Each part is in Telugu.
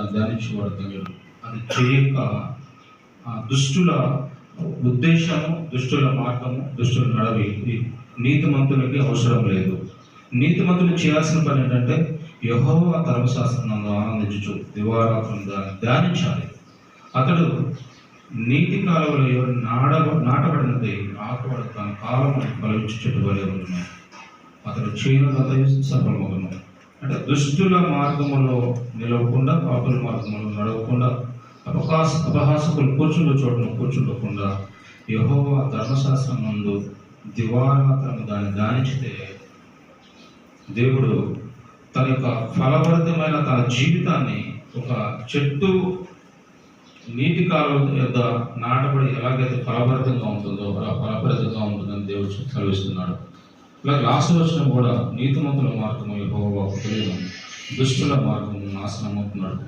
దాన్ని ధ్యానించేవాడు ధన్యుడు అది చేయక ఆ దుష్టుల ఉద్దేశము దుష్టుల మార్గము దుష్టుల నడవి నీతిమంతులకి అవసరం లేదు. నీతిమంతులు చేయాల్సిన పని ఏంటంటే యహోవా ధర్మశాస్త్రం ఆనందించు దివారాత్రం దాన్ని ధ్యానించాలి. అతడు నీతి కాలంలో నాడ నాటబడినది ఆకుబడి తన కాలం ఫలించి చెట్టు వలె ఉన్నాయి అతడు చేయడం సఫలమగును అంటే దుష్టుల మార్గములో నిలవకుండా పాపుల మార్గంలో నడవకుండా అపహాస అపహాసకులు కూర్చుండే చోటును కూర్చుండకుండా యహోవా ధర్మశాస్త్రం నందు దివారాత్రము దాన్ని దానించితే దేవుడు తన యొక్క ఫలభరితమైన తన జీవితాన్ని ఒక చెట్టు నీటి కాలువ యొక్క నాటబడి ఎలాగైతే ఫలభరితంగా ఉంటుందో అలా ఫలభరితంగా ఉంటుందని దేవుడు సెలవిస్తున్నాడు. అలాగే లాస్ట్ వచ్చిన కూడా నీతిమంతుల మార్గము యెహోవాకు తెలియదు. దుష్టుల మార్గము నాశనం అవుతున్నాడు.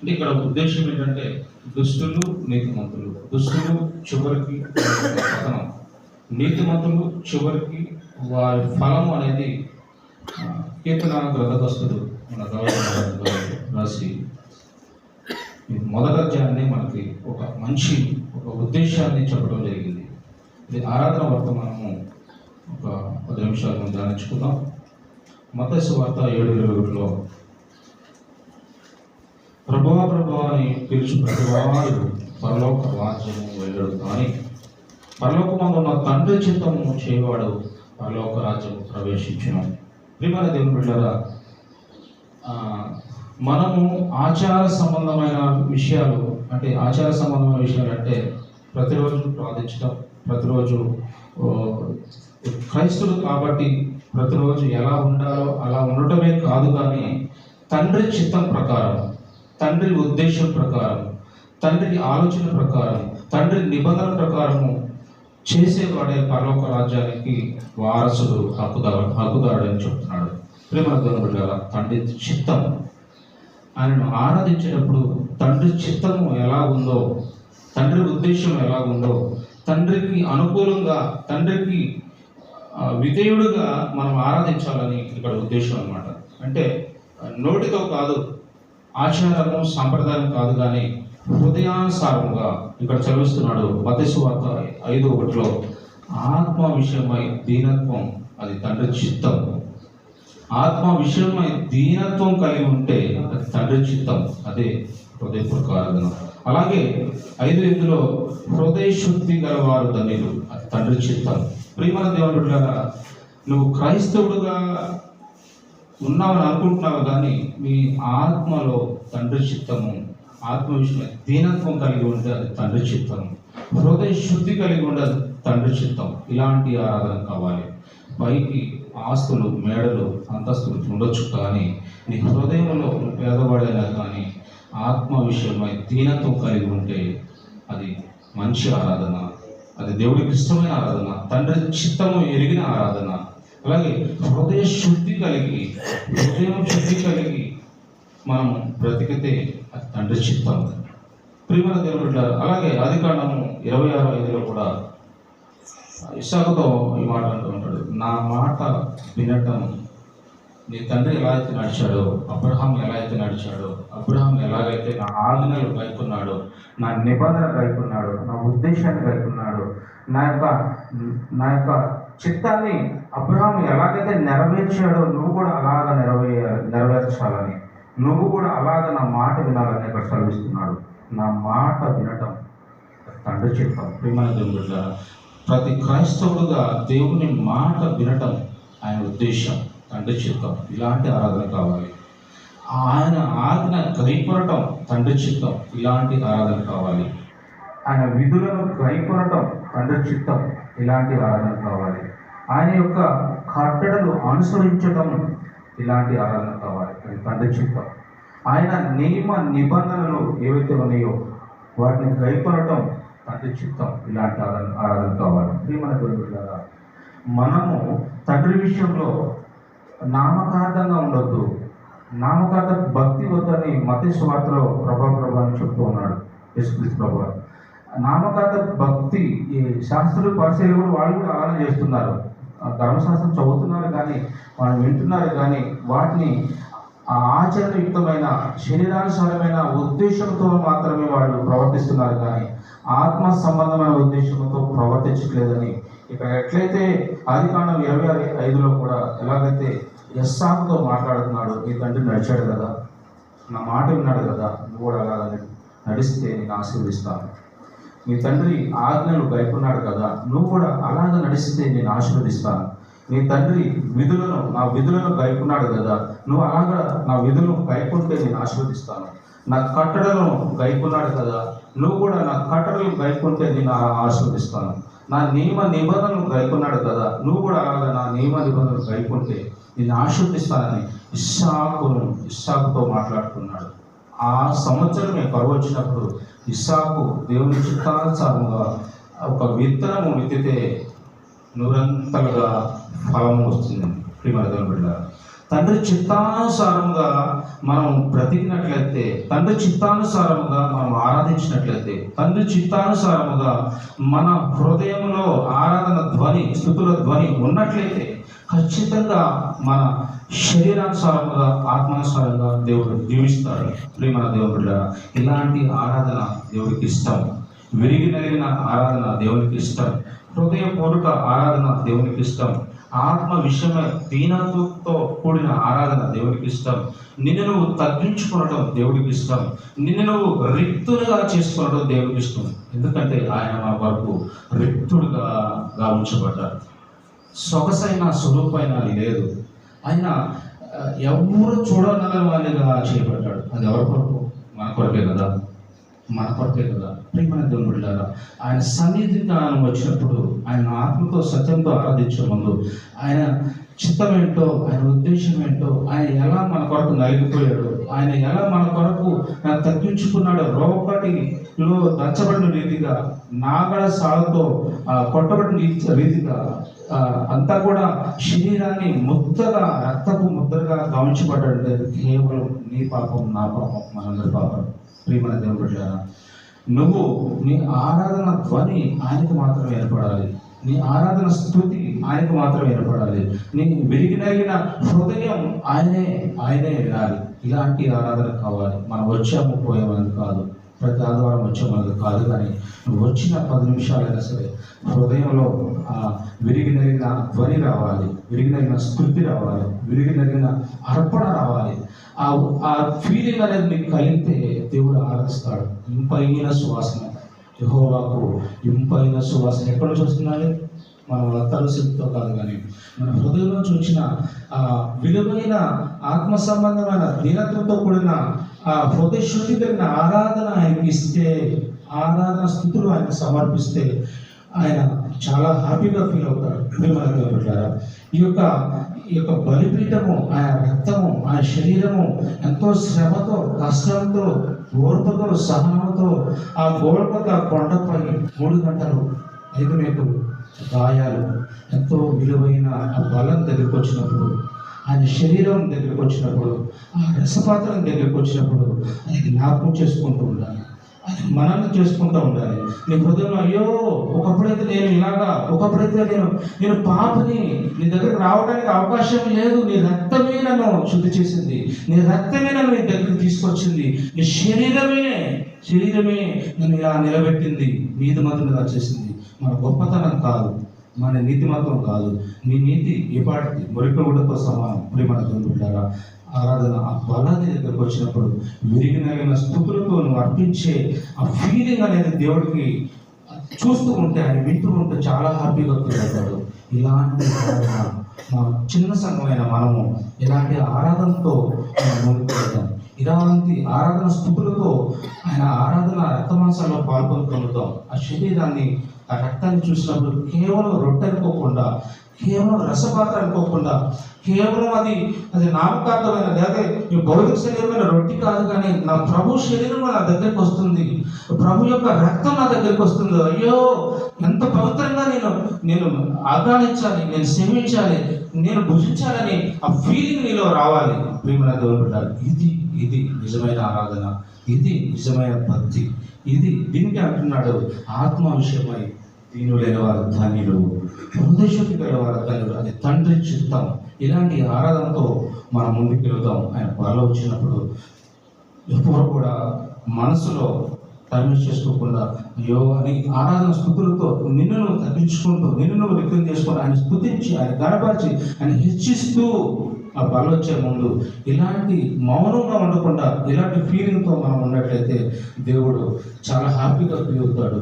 అంటే ఇక్కడ ఉద్దేశం ఏంటంటే దుష్టులు నీతిమంతులు. దుష్టులు చివరికి పతనం. నీతిమంతులు చివరికి వారి ఫలం అనేది కీర్తన గ్రంథకస్తుడు మన రాసి ఈ మొదటి అధ్యాయాన్ని మనకి ఒక మంచి ఒక ఉద్దేశాన్ని చెప్పడం జరిగింది. ఇది ఆరాధన వర్తమానము. ఒక పది నిమిషాలు మనం ధ్యానించుకుందాం. మత వార్త ఏడు ఇరవై ఒకటిలో ప్రభా ప్రభా అని పిలుచు ప్రతివాడు పరలోక రాజ్యము వెళ్ళడు. కానీ పరలోకమందు ఉన్న తండ్రి చిత్తము చేయవాడు పరలోక రాజ్యము ప్రవేశించను. ప్రియమైన దేవుని బిడ్డరా మనము ఆచార సంబంధమైన విషయాలు అంటే ఆచార సంబంధమైన విషయాలు అంటే ప్రతిరోజు ప్రార్థించడం ప్రతిరోజు క్రైస్తులు కాబట్టి ప్రతిరోజు ఎలా ఉండాలో అలా ఉండటమే కాదు కానీ తండ్రి చిత్తం ప్రకారం తండ్రి ఉద్దేశం ప్రకారం తండ్రి ఆలోచన ప్రకారం తండ్రి నిబంధన ప్రకారము చేసేవాడే పరలోక రాజ్యానికి వారసుడు హక్కుదారు హక్కుదారుడు అని చెప్తున్నాడు. ప్రేమ బిడ్డారా తండ్రి చిత్తం. ఆయనను ఆరాధించేటప్పుడు తండ్రి చిత్తము ఎలా ఉందో తండ్రి ఉద్దేశం ఎలాగుందో తండ్రికి అనుకూలంగా తండ్రికి విధేయుడుగా మనం ఆరాధించాలని ఇక్కడ ఉద్దేశం అనమాట అంటే నోటితో కాదు ఆచారము సాంప్రదాయం కాదు కానీ హృదయానుసారముగా ఇక్కడ చదివిస్తున్నాడు మతస్వార్త ఐదు ఒకటిలో ఆత్మ విషయమై దీనత్వం అది తండ్రి చిత్తం ఆత్మ విషయమై దీనత్వం కలిగి ఉంటే అది తండ్రి చిత్తం అదే హృదయపూర్వక ఆరాధన అలాగే ఐదు ఎనిమిదిలో హృదయ శుద్ధి గలవారు ధన్యులు. అది తండ్రి చిత్తం ప్రియమన దేవుడు నువ్వు క్రైస్తవుడుగా ఉన్నావని అనుకుంటున్నావు? కానీ మీ ఆత్మలో తండ్రి చిత్తము ఆత్మ విషయం దీనత్వం కలిగి ఉంటే అది తండ్రి చిత్తం హృదయ శుద్ధి కలిగి ఉంటే అది తండ్రి చిత్తం ఇలాంటి ఆరాధన కావాలి. పైకి ఆస్తులు మేడలు అంతస్తులు ఉండొచ్చు కానీ నీ హృదయంలో పేదవాడైనా కానీ ఆత్మ విషయమై దీనత్వం కలిగి ఉంటే అది మంచి ఆరాధన అది దేవుడికి ఇష్టమైన ఆరాధన తండ్రి చిత్తము ఎరిగిన ఆరాధన అలాగే హృదయ శుద్ధి కలిగి హృదయం శుద్ధి కలిగి మనం బ్రతికితే అది తండ్రి చిత్తం. ప్రియమైన దేవుడు అలాగే అధికారము ఇరవై ఆరు ఐదులో కూడా ఇసాకుతో ఈ మాట అంటూ ఉంటాడు నా మాట వినటం నీ తండ్రి ఎలా అయితే నడిచాడో అబ్రహాం ఎలా అయితే నడిచాడో అబ్రహాం ఎలాగైతే నా ఆజ్ఞలు గైకున్నాడో నా నిబంధన గైకున్నాడో నా ఉద్దేశాన్ని గైకున్నాడో నా యొక్క నా యొక్క చిత్తాన్ని అబ్రహాం ఎలాగైతే నెరవేర్చాడో నువ్వు కూడా అలాగ నెరవే నెరవేర్చాలని నువ్వు కూడా అలాగ నా మాట వినాలని ఇక్కడ సెలవిస్తున్నాడు. నా మాట వినటం తండ్రి చిత్తం ప్రియమైన దేవుడు ప్రతి క్రైస్తవుడుగా దేవుని మాట వినటం ఆయన ఉద్దేశం. తండ్రి చిత్తం. ఇలాంటి ఆరాధన కావాలి. ఆయన ఆజ్ఞ కైకొనటం తండ్రి చిత్తం. ఇలాంటి ఆరాధన కావాలి. ఆయన విధులను కైకొనటం తండ్రి చిత్తం. ఇలాంటి ఆరాధన కావాలి. ఆయన యొక్క కట్టడలు అనుసరించటం ఇలాంటి ఆరాధన కావాలి. అది తండ్రి చిత్తం. ఆయన నియమ నిబంధనలు ఏవైతే ఉన్నాయో వాటిని కైకొనటం తండ్రి చిత్తం. ఇలాంటి ఆరాధన ఆరాధన కావాలి. ప్రియమైన మనము తండ్రి విషయంలో నామకార్థంగా ఉండొద్దు. నామకార్థ భక్తి వద్దని మత స్వార్థలో ప్రభా ప్రభా అని చెప్తూ ఉన్నాడు యేసుక్రీస్తు ప్రభా. నామకార్థ భక్తి ఈ శాస్త్రులు పరిశీలి కూడా వాళ్ళు కూడా ఆలోచన చేస్తున్నారు. ధర్మశాస్త్రం చదువుతున్నారు కానీ వాళ్ళు వింటున్నారు కానీ వాటిని ఆచరణయుక్తమైన శరీరానుసారమైన ఉద్దేశంతో మాత్రమే వాళ్ళు ప్రవర్తిస్తున్నారు కానీ ఆత్మ సంబంధమైన ఉద్దేశంతో ప్రవర్తించట్లేదని ఇక్కడ ఎట్లయితే ఆదికాండం ఇరవై ఐదులో కూడా ఎలాగైతే ఎస్సాకుతో మాట్లాడుతున్నాడు నీ తండ్రి నడిచాడు కదా నా మాట విన్నాడు కదా నువ్వు కూడా అలాగ నడిస్తే నేను ఆశీర్వదిస్తాను. నీ తండ్రి ఆజ్ఞలు గైకున్నాడు కదా నువ్వు కూడా అలాగ నడిస్తే నేను ఆశీర్వదిస్తాను. నీ తండ్రి విధులను నా విధులను గైకున్నాడు కదా నువ్వు అలాగా నా విధులను గైకుంటే నేను ఆశీర్వదిస్తాను. నా కట్టడలను గైకున్నాడు కదా నువ్వు కూడా నా కట్టడలు గైకుంటే నేను ఆ- ఆశీర్వదిస్తాను. నా నియమ నిబంధనలు గైకున్నాడు కదా నువ్వు కూడా అలాగా నా నియమ నిబంధనలు గైకుంటే నేను ఆశీర్వదిస్తానని ఇస్సాకును ఇస్సాకుతో మాట్లాడుకున్నాడు. ఆ సంవత్సరమే కరువు వచ్చినప్పుడు ఇస్సాకు దేవుని చిత్తానుసారంగా ఒక విత్తనము విత్తితే నూరంతలుగా ఫలము వస్తుంది. ప్రియమైన దేవుని బిడ్డ తండ్రి చిత్తానుసారంగా మనం బ్రతికినట్లయితే తండ్రి చిత్తానుసారముగా మనం ఆరాధించినట్లయితే తండ్రి చిత్తానుసారముగా మన హృదయంలో ఆరాధన ధ్వని స్థుతుల ధ్వని ఉన్నట్లయితే ఖచ్చితంగా మన శరీరానుసారముగా ఆత్మానుసారంగా దేవుడు జీవిస్తాడు. ప్రేమ దేవుడు ఇలాంటి ఆరాధన దేవుడికి ఇష్టం. విరిగి నలిగిన ఆరాధన దేవునికి ఇష్టం. హృదయపూర్వక ఆరాధన దేవునికి ఇష్టం. ఆత్మ విషయమై దీనత్వంతో కూడిన ఆరాధన దేవుడికి ఇష్టం. నిన్ను నువ్వు తగ్గించుకోవడం దేవుడికి ఇష్టం. నిన్ను నువ్వు రిక్తులుగా చేసుకోవడం దేవుడికి ఇష్టం. ఎందుకంటే ఆయన మా వరకు రిక్తుడుగా గావించబడ్డారు సొగసైన స్వరూపైన లేదు. ఆయన ఎవరు చూడగల వాళ్ళుగా చేయబడ్డాడు. అది ఎవరి కొరకు? మన కొరకే కదా. మన కొరకే కదా ప్రియమైన దేవుడులారా ఆయన సన్నిధి కాలం వచ్చినప్పుడు ఆయన ఆత్మతో సత్యంతో ఆరాధించే ముందు ఆయన చిత్తం ఏంటో ఆయన ఉద్దేశం ఏంటో ఆయన ఎలా మన కొరకు నలిగిపోయాడు ఆయన ఎలా మన కొరకు తగ్గించుకున్నాడు రోకటిలో దంచబడిన రీతిగా నాగడ సాగుతో కొట్టబడిన రీతిగా అంతా కూడా శరీరాన్ని ముద్దగా రక్తపు ముద్దగా గమనించబడ్డాడు కేవలం నీ పాపం నా పాపం మనందరి పాపం. ప్రియమైన దేవుడు నువ్వు నీ ఆరాధన ధ్వని ఆయనకు మాత్రమే ఏర్పడాలి. నీ ఆరాధన స్థుతి ఆయనకు మాత్రమే ఏర్పడాలి. నీ విరిగినగిన హృదయం ఆయనే ఆయనే వినాలి. ఇలాంటి ఆరాధన కావాలి. మనం వచ్చాము పోయామని కాదు. ప్రతి ఆదివారం వచ్చామని కాదు కానీ నువ్వు వచ్చిన పది నిమిషాలైనా సరే హృదయంలో ఆ విరిగి నలిగిన ధ్వని రావాలి విరిగి నలిగిన రావాలి విరిగి నలిగిన అర్పణ రావాలి. ఆ ఆ ఫీలింగ్ అనేది మీకు కలిగితే దేవుడు ఆరాధిస్తాడు. ఇంపైన సువాసన. యహోవాకు ఇంపైన సువాసన. ఎక్కడ నుంచి మన వత్తాలు కాదు కానీ మన హృదయం నుంచి వచ్చిన ఆ విలువైన ఆత్మ సంబంధమైన దీనత్వంతో కూడిన ఆ హృదయ శుద్ధి కలిగిన ఆరాధన ఆయనకి ఇస్తే ఆరాధన స్థుతులు ఆయన సమర్పిస్తే ఆయన చాలా హ్యాపీగా ఫీల్ అవుతారు. ప్రియమైన ఈ యొక్క ఈ యొక్క బలిపీఠము ఆయన రక్తము ఆయన శరీరము ఎంతో శ్రమతో కష్టంతో ఓర్పుతో సహనంతో ఆ గోడపక కొండపై మూడు గంటలు ఐదు మేకలు గాయాలు ఎంతో విలువైన ఆ బలం దగ్గరికి వచ్చినప్పుడు ఆయన శరీరం దగ్గరికి వచ్చినప్పుడు ఆ రసపాత్రం దగ్గరికి వచ్చినప్పుడు అది జ్ఞాపకం చేసుకుంటూ ఉండాలి. అది మనల్ని చేసుకుంటూ ఉండాలి. నీ హృదయంలో అయ్యో ఒకప్పుడైతే నేను ఇలాగా ఒకప్పుడైతే నేను నేను పాపని నీ దగ్గరకు రావడానికి అవకాశం లేదు. నీ రక్తమే నన్ను శుద్ధి చేసింది. నీ రక్తమే నన్ను నీ దగ్గరికి తీసుకొచ్చింది. నీ శరీరమే శరీరమే నన్ను ఇలా నిలబెట్టింది. నీతి మాత్రం చేసింది మన గొప్పతనం కాదు మన నీతి మాత్రం కాదు. నీ నీతి ఇప్పటి మురికగుడతో సమానం. ప్రేమ బిడ్డారా ఆరాధన ఆ బలాన్ని దగ్గరకు వచ్చినప్పుడు విరిగినగిన స్థుతులతో నువ్వు అర్పించే ఆ ఫీలింగ్ అనేది దేవుడికి చూస్తూ ఉంటే ఆయన వింటూ ఉంటే చాలా హ్యాపీగా ఫీల్ అవుతాడు. ఇలాంటి మా చిన్న సంఘమైన మనము ఇలాంటి ఆరాధనతో మనం ముందుకు వెళ్తాం ఇలాంటి ఆరాధన స్థుతులతో ఆయన ఆరాధన రక్తమాంసాల్లో పాల్గొనగలుగుతాం ఆ శరీరాన్ని ఆ రక్తాన్ని చూసినప్పుడు కేవలం రొట్టె అనుకోకుండా కేవలం రసపాత్ర అనుకోకుండా కేవలం అది అది నామకార్థమైన లేదా ఈ భౌతిక శరీరమైన రొట్టి కాదు కానీ నా ప్రభు శరీరం నా దగ్గరికి వస్తుంది. ప్రభు యొక్క రక్తం నా దగ్గరికి వస్తుంది. అయ్యో ఎంత పవిత్రంగా నేను నేను ఆగ్రహించాలి నేను సేవించాలి నేను భుజించాలని ఆ ఫీలింగ్ నీలో రావాలి. ప్రేమ దేవుడు పెట్టాలి ఇది ఇది నిజమైన ఆరాధన ఇది నిజమైన భక్తి ఇది దీనికి అంటున్నాడు ఆత్మ విషయమై దీని లేని వారు ధన్యులు. హృదయశుద్ధి గల వారు ధన్యులు. అది తండ్రి చిత్తం. ఇలాంటి ఆరాధనతో మనం ముందుకు వెళ్దాం. ఆయన పొరలో వచ్చినప్పుడు ఎప్పుడు కూడా మనసులో టైం చేసుకోకుండా అయ్యో అని ఆరాధన స్థుతులతో నిన్ను నువ్వు తగ్గించుకుంటూ నిన్ను నువ్వు వ్యక్తం చేసుకుంటూ ఆయన స్థుతించి ఆయన గడపరిచి ఆయన హెచ్చిస్తూ ఆ బల వచ్చే ముందు ఇలాంటి మౌనంగా ఉండకుండా ఇలాంటి ఫీలింగ్తో మనం ఉన్నట్లయితే దేవుడు చాలా హ్యాపీగా ఫీల్ అవుతాడు.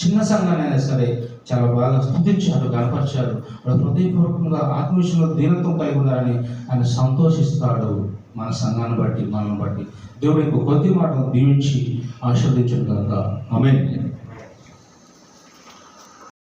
చిన్న సంఘానైనా సరే చాలా బాగా స్థుతించాడు కనపరిచాడు వాడు హృదయపూర్వకంగా ఆత్మవిషయంలో దీనత్వం కలిగి ఉన్నారని ఆయన సంతోషిస్తాడు మన సంఘాన్ని బట్టి మనల్ని బట్టి. దేవుడు యొక్క కొద్ది మాటను దీవించి ఆశీర్వదించడం కనుక ఆమె